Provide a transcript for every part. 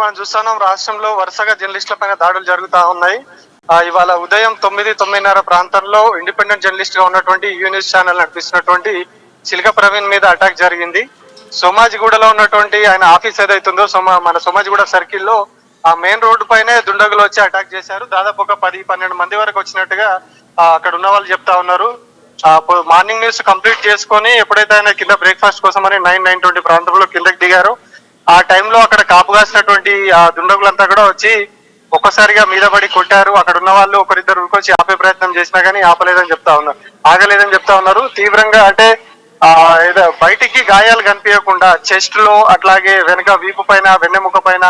మనం చూస్తున్నాం రాష్ట్రంలో వరుసగా జర్నలిస్టుల పైన దాడులు జరుగుతా ఉన్నాయి. ఇవాళ ఉదయం తొమ్మిది తొమ్మిదిన్నర ప్రాంతంలో ఇండిపెండెంట్ జర్నలిస్ట్గా ఉన్నటువంటి యూ న్యూస్ ఛానల్ నడిపిస్తున్నటువంటి చిలక ప్రవీణ్ మీద అటాక్ జరిగింది. సోమాజిగూడలో ఉన్నటువంటి ఆయన ఆఫీస్ ఏదైతుందో సోమా మన సోమాజిగూడ సర్కిల్లో ఆ మెయిన్ రోడ్డు పైనే దుండగులు వచ్చి అటాక్ చేశారు. దాదాపు ఒక పది పన్నెండు మంది వరకు వచ్చినట్టుగా అక్కడ ఉన్న వాళ్ళు చెప్తా ఉన్నారు. మార్నింగ్ న్యూస్ కంప్లీట్ చేసుకొని ఎప్పుడైతే ఆయన కింద బ్రేక్ఫాస్ట్ కోసం అని నైన్ నైన్ ట్వంటీ ప్రాంతంలో కిందకి దిగారు. ఆ టైంలో అక్కడ కాపు కాసినటువంటి ఆ దుండగులంతా కూడా వచ్చి ఒక్కసారిగా మీద పడి కొట్టారు. అక్కడ ఉన్న వాళ్ళు ఒకరిద్దరు ఉరికొచ్చి ఆపే ప్రయత్నం చేసినా కానీ ఆపలేదని చెప్తా ఉన్నారు. ఆగలేదని చెప్తా ఉన్నారు. తీవ్రంగా అంటే ఆ ఏదో బయటికి గాయాలు కనిపించకుండా చెస్ట్లో అట్లాగే వెనక వీపు పైన వెన్నెముక పైన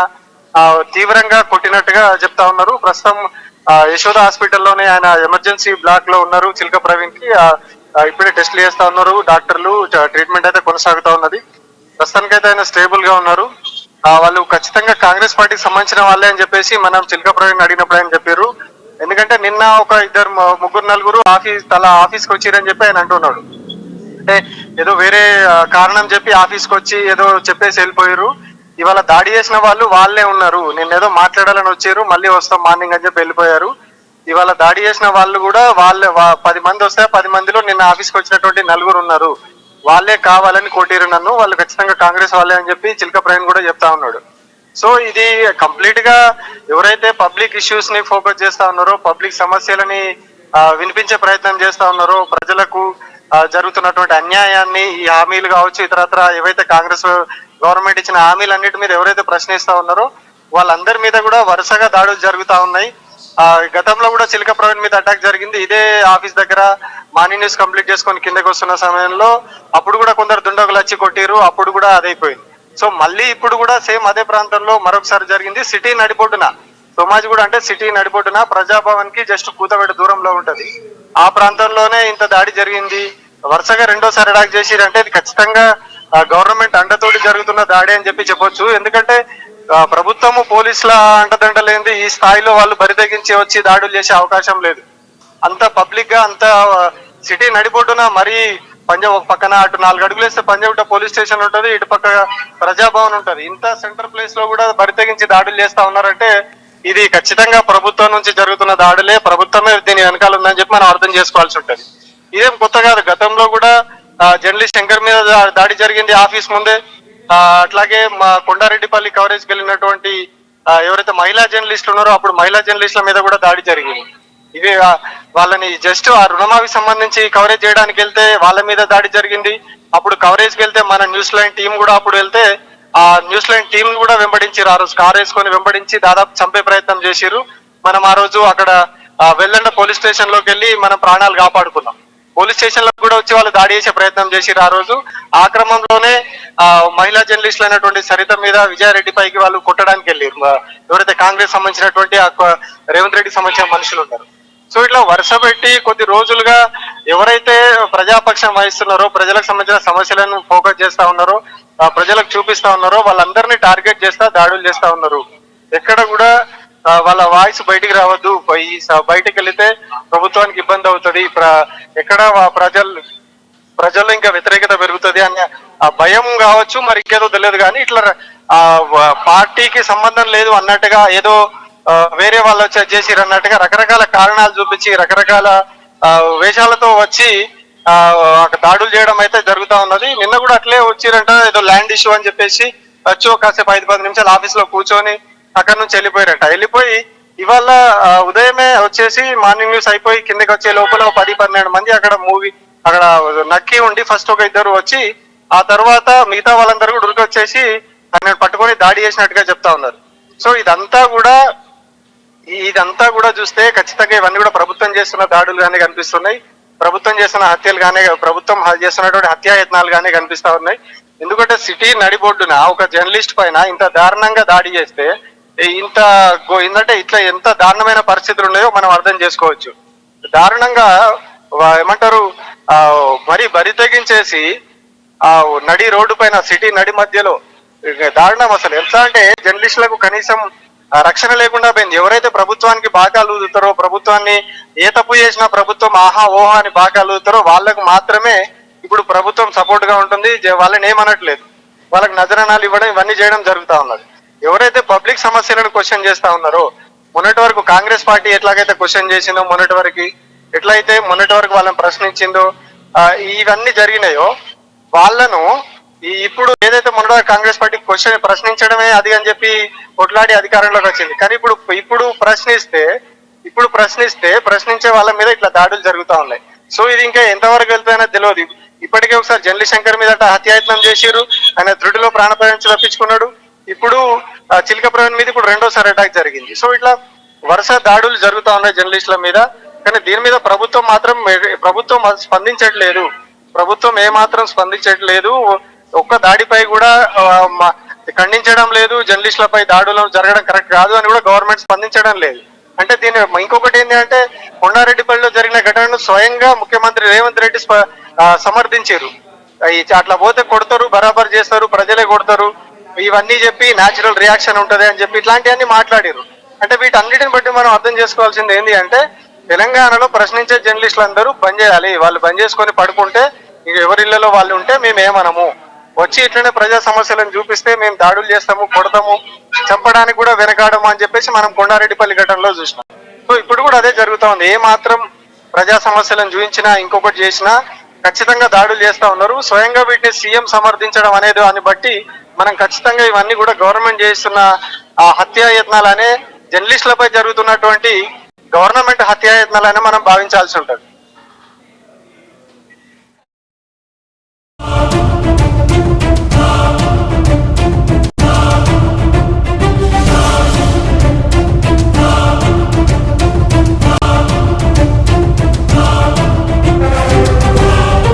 తీవ్రంగా కొట్టినట్టుగా చెప్తా ఉన్నారు. ప్రస్తుతం యశోద హాస్పిటల్లోనే ఆయన ఎమర్జెన్సీ బ్లాక్లో ఉన్నారు. చిలక ప్రవీణ్కి ఇప్పుడే టెస్ట్లు చేస్తా ఉన్నారు. డాక్టర్లు ట్రీట్మెంట్ అయితే కొనసాగుతా ఉన్నది. ప్రస్తుతానికైతే ఆయన స్టేబుల్గా ఉన్నారు. వాళ్ళు ఖచ్చితంగా కాంగ్రెస్ పార్టీకి సంబంధించిన వాళ్ళే అని చెప్పేసి మనం చిలక ప్రవీణ్ అడిగినప్పుడు ఆయన చెప్పారు. ఎందుకంటే నిన్న ఒక ఇద్దరు ముగ్గురు నలుగురు ఆఫీస్ తల ఆఫీస్కి వచ్చిరని చెప్పి ఆయన అంటున్నాడు. అంటే ఏదో వేరే కారణం చెప్పి ఆఫీస్కి వచ్చి ఏదో చెప్పేసి వెళ్ళిపోయారు. ఇవాళ దాడి చేసిన వాళ్ళు వాళ్ళే ఉన్నారు. నిన్న ఏదో మాట్లాడాలని వచ్చారు మళ్ళీ వస్తాం మార్నింగ్ అని చెప్పి వెళ్ళిపోయారు. ఇవాళ దాడి చేసిన వాళ్ళు కూడా వాళ్ళే పది మంది వస్తే పది మందిలో నిన్న ఆఫీస్కి వచ్చినటువంటి నలుగురు ఉన్నారు. వాళ్ళే కావాలని కొట్టిరు నన్ను. వాళ్ళు ఖచ్చితంగా కాంగ్రెస్ వాళ్ళే అని చెప్పి చిలక ప్రవీణ్ కూడా చెప్తా ఉన్నాడు. సో ఇది కంప్లీట్గా ఎవరైతే పబ్లిక్ ఇష్యూస్ని ఫోకస్ చేస్తా ఉన్నారో పబ్లిక్ సమస్యలని వినిపించే ప్రయత్నం చేస్తా ఉన్నారో ప్రజలకు జరుగుతున్నటువంటి అన్యాయాన్ని ఈ హామీలు కావచ్చు ఇతరత్ర ఏవైతే కాంగ్రెస్ గవర్నమెంట్ ఇచ్చిన హామీలన్నిటి మీద ఎవరైతే ప్రశ్నిస్తా ఉన్నారో వాళ్ళందరి మీద కూడా వరుసగా దాడులు జరుగుతా ఉన్నాయి. ఆ గతంలో కూడా చిలక ప్రవీణ్ మీద అటాక్ జరిగింది. ఇదే ఆఫీస్ దగ్గర మార్నింగ్ న్యూస్ కంప్లీట్ చేసుకొని కిందకి వస్తున్న సమయంలో అప్పుడు కూడా కొందరు దుండగులు వచ్చి కొట్టిరు అప్పుడు కూడా అదైపోయింది సో మళ్ళీ ఇప్పుడు కూడా సేమ్ అదే ప్రాంతంలో మరొకసారి జరిగింది సిటీ నడిపోటున. సోమాజ్ కూడా అంటే సిటీ నడిపోటున ప్రజాభవన్కి జస్ట్ కూతబెట్ట దూరంలో ఉంటది. ఆ ప్రాంతంలోనే ఇంత దాడి జరిగింది. వరుసగా రెండోసారి అటాక్ చేసిరంటే ఇది ఖచ్చితంగా గవర్నమెంట్ అండతోటి జరుగుతున్న దాడి అని చెప్పి చెప్పొచ్చు. ఎందుకంటే ప్రభుత్వము పోలీసుల అంటదండలేంది ఈ స్థాయిలో వాళ్ళు బరిదగించి వచ్చి దాడులు చేసే అవకాశం లేదు. అంత పబ్లిక్గా అంత సిటీ నడిబొడ్డున మరీ పంజాబ్ ఒక పక్కన అటు నాలుగు అడుగులు వేస్తే పంజాబ్ పోలీస్ స్టేషన్ ఉంటది ఇటు పక్క ప్రజాభవన్ ఉంటది. ఇంత సెంటర్ ప్లేస్లో కూడా బరితెగించి దాడులు చేస్తా ఉన్నారంటే ఇది ఖచ్చితంగా ప్రభుత్వం నుంచి జరుగుతున్న దాడులే ప్రభుత్వమే దీని వెనకాల ఉందని చెప్పి మనం అర్థం చేసుకోవాల్సి ఉంటది. ఇదేం కొత్త కాదు గతంలో కూడా జర్నలిస్ట్ శంకర్ మీద దాడి జరిగింది ఆఫీస్ ముందే. అట్లాగే మా కొండారెడ్డిపల్లి కవరేజ్కి వెళ్ళినటువంటి ఎవరైతే మహిళా జర్నలిస్టులు ఉన్నారో అప్పుడు మహిళా జర్నలిస్టుల మీద కూడా దాడి జరిగింది. ఇవి వాళ్ళని జస్ట్ ఆ రుణమాఫీ సంబంధించి కవరేజ్ చేయడానికి వెళ్తే వాళ్ళ మీద దాడి జరిగింది. అప్పుడు కవరేజ్కి వెళ్తే మన న్యూజిలాండ్ టీం కూడా అప్పుడు వెళ్తే ఆ న్యూజిలాండ్ టీం కూడా వెంబడించారు ఆ రోజు కార్ వేసుకొని వెంబడించి దాదాపు చంపే ప్రయత్నం చేసిర్రు. మనం ఆ రోజు అక్కడ వెల్లండ పోలీస్ స్టేషన్లోకి వెళ్ళి మనం ప్రాణాలు కాపాడుకున్నాం. పోలీస్ స్టేషన్లో కూడా వచ్చి వాళ్ళు దాడి చేసే ప్రయత్నం చేసిరు ఆ రోజు. ఆ క్రమంలోనే ఆ మహిళా జర్నలిస్టులు అయినటువంటి సరిత మీద విజయారెడ్డి పైకి వాళ్ళు కొట్టడానికి వెళ్ళారు ఎవరైతే కాంగ్రెస్ సంబంధించినటువంటి రేవంత్ రెడ్డికి సంబంధించిన మనుషులు ఉన్నారు. సో ఇట్లా వరుస పెట్టి కొద్ది రోజులుగా ఎవరైతే ప్రజాపక్షం వహిస్తున్నారో ప్రజలకు సంబంధించిన సమస్యలను ఫోకస్ చేస్తా ఉన్నారో ప్రజలకు చూపిస్తా ఉన్నారో వాళ్ళందరినీ టార్గెట్ చేస్తా దాడులు చేస్తా ఉన్నారు. ఎక్కడ కూడా వాళ్ళ వాయిస్ బయటికి రావద్దు. ఈ బయటికి వెళితే ప్రభుత్వానికి ఇబ్బంది అవుతుంది. ఎక్కడ ప్రజలు ప్రజల్లో ఇంకా వ్యతిరేకత పెరుగుతుంది అనే ఆ భయం కావచ్చు మరి ఇంకేదో తెలియదు. కానీ ఇట్లా ఆ పార్టీకి సంబంధం లేదు అన్నట్టుగా ఏదో వేరే వాళ్ళు వచ్చి చేసిరు అన్నట్టుగా రకరకాల కారణాలు చూపించి రకరకాల వేషాలతో వచ్చి దాడులు చేయడం అయితే జరుగుతూ ఉన్నది. నిన్న కూడా అట్లే వచ్చిరంట ఏదో ల్యాండ్ ఇష్యూ అని చెప్పేసి వచ్చి కాసేపు ఐదు పది నిమిషాలు ఆఫీస్లో కూర్చొని అక్కడ నుంచి వెళ్ళిపోయారంట. వెళ్ళిపోయి ఇవాళ ఉదయమే వచ్చేసి మార్నింగ్ న్యూస్ అయిపోయి కిందకి వచ్చే లోపల పది పన్నెండు మంది అక్కడ మూవీ అక్కడ నక్కి ఉండి ఫస్ట్ ఒక ఇద్దరు వచ్చి ఆ తర్వాత మిగతా వాళ్ళందరూ కూడా ఉరికి వచ్చేసి పట్టుకొని దాడి చేసినట్టుగా చెప్తా ఉన్నారు. సో ఇదంతా కూడా ఇదంతా కూడా చూస్తే ఖచ్చితంగా ఇవన్నీ కూడా ప్రభుత్వం చేస్తున్న దాడులు గానే కనిపిస్తున్నాయి. ప్రభుత్వం చేస్తున్న హత్యలు గానే ప్రభుత్వం చేస్తున్నటువంటి హత్యాయత్నాలు గానే కనిపిస్తా ఉన్నాయి. ఎందుకంటే సిటీ నడిబొడ్డున ఒక జర్నలిస్ట్ పైన ఇంత దారుణంగా దాడి చేస్తే ఇంత ఏంటంటే ఇట్లా ఎంత దారుణమైన పరిస్థితులు ఉన్నాయో మనం అర్థం చేసుకోవచ్చు. దారుణంగా ఏమంటారు ఆ మరి బరి తెగించేసి ఆ నడి రోడ్డు పైన సిటీ నడి మధ్యలో దారుణం అసలు. ఎంత అంటే జర్నలిస్టులకు కనీసం రక్షణ లేకుండా పోయింది. ఎవరైతే ప్రభుత్వానికి బాకాలు ఊదుతారో ప్రభుత్వాన్ని ఏ తప్పు చేసినా ప్రభుత్వం ఆహా ఓహా అని బాకాలు ఊదుతారో వాళ్ళకు మాత్రమే ఇప్పుడు ప్రభుత్వం సపోర్ట్గా ఉంటుంది. వాళ్ళని ఏమనట్లేదు. వాళ్ళకి నజరణాలు ఇవ్వడం ఇవన్నీ చేయడం జరుగుతా ఉన్నది. ఎవరైతే పబ్లిక్ సమస్యలను క్వశ్చన్ చేస్తా ఉన్నారో మొన్నటి వరకు కాంగ్రెస్ పార్టీ ఎట్లాగైతే క్వశ్చన్ చేసిందో మొన్నటి వరకు ఎట్లయితే మొన్నటి వరకు వాళ్ళని ప్రశ్నించిందో ఇవన్నీ జరిగినాయో వాళ్ళను ఇప్పుడు ఏదైతే మొన్న కాంగ్రెస్ పార్టీ క్వశ్చన్ ప్రశ్నించడమే అది అని చెప్పి కొట్లాడి అధికారంలోకి వచ్చింది. కానీ ఇప్పుడు ఇప్పుడు ప్రశ్నిస్తే ఇప్పుడు ప్రశ్నిస్తే ప్రశ్నించే వాళ్ళ మీద ఇట్లా దాడులు జరుగుతూ ఉన్నాయి. సో ఇది ఇంకా ఎంతవరకు వెళ్తాయనో తెలియదు ఇప్పటికే ఒకసారి జల్లి శంకర్ మీద హత్యాయత్నం చేసిరు ఆయన దృఢిలో ప్రాణపరించి తప్పించుకున్నాడు ఇప్పుడు ఆ, చిలక ప్రవీణ్ మీద ఇప్పుడు రెండోసారి అటాక్ జరిగింది. సో ఇట్లా వరుస దాడులు జరుగుతూ ఉన్నాయి జర్నలిస్టుల మీద. కానీ దీని మీద ప్రభుత్వం మాత్రం ప్రభుత్వం స్పందించట్లేదు. ప్రభుత్వం ఏ మాత్రం స్పందించట్లేదు. ఒక్క దాడిపై కూడా ఖండించడం లేదు జర్నలిస్టులపై దాడులు జరగడం కరెక్ట్ కాదు అని కూడా గవర్నమెంట్ స్పందించడం లేదు. అంటే దీని ఇంకొకటి ఏంటి అంటే కొండారెడ్డిపల్లిలో జరిగిన ఘటనను స్వయంగా ముఖ్యమంత్రి రేవంత్ రెడ్డి స్ప- సమర్థించారు. అట్లా పోతే కొడతారు బరాబర్ చేస్తారు ప్రజలే కొడతారు ఇవన్నీ చెప్పి న్యాచురల్ రియాక్షన్ ఉంటది అని చెప్పి ఇట్లాంటివన్నీ మాట్లాడారు. అంటే వీటన్నిటిని బట్టి మనం అర్థం చేసుకోవాల్సింది ఏంటి అంటే తెలంగాణలో ప్రశ్నించే జర్నలిస్టులు అందరూ బంద్ చేయాలి. వాళ్ళు బంద్ చేసుకొని పడుకుంటే ఇక ఎవరి ఇళ్ళలో వాళ్ళు ఉంటే మేము ఏమనము వచ్చి ఇట్లనే ప్రజా సమస్యలను చూపిస్తే మేము దాడులు చేస్తాము కొడతాము చంపడానికి కూడా వెనకాడము అని చెప్పేసి మనం కొండారెడ్డిపల్లి ఘటనలో చూసినాం. సో ఇప్పుడు కూడా అదే జరుగుతా ఉంది. ఏ మాత్రం ప్రజా సమస్యలను చూపించినా ఇంకొకటి చేసినా ఖచ్చితంగా దాడులు చేస్తా ఉన్నారు. స్వయంగా వీటిని సీఎం సమర్థించడం అనేది దాన్ని బట్టి మనం ఖచ్చితంగా ఇవన్నీ కూడా గవర్నమెంట్ చేస్తున్న ఆ హత్యాయత్నాలనే జర్నలిస్టులపై జరుగుతున్నటువంటి గవర్నమెంట్ హత్యాయత్నాలనే మనం భావించాల్సి ఉంటుంది.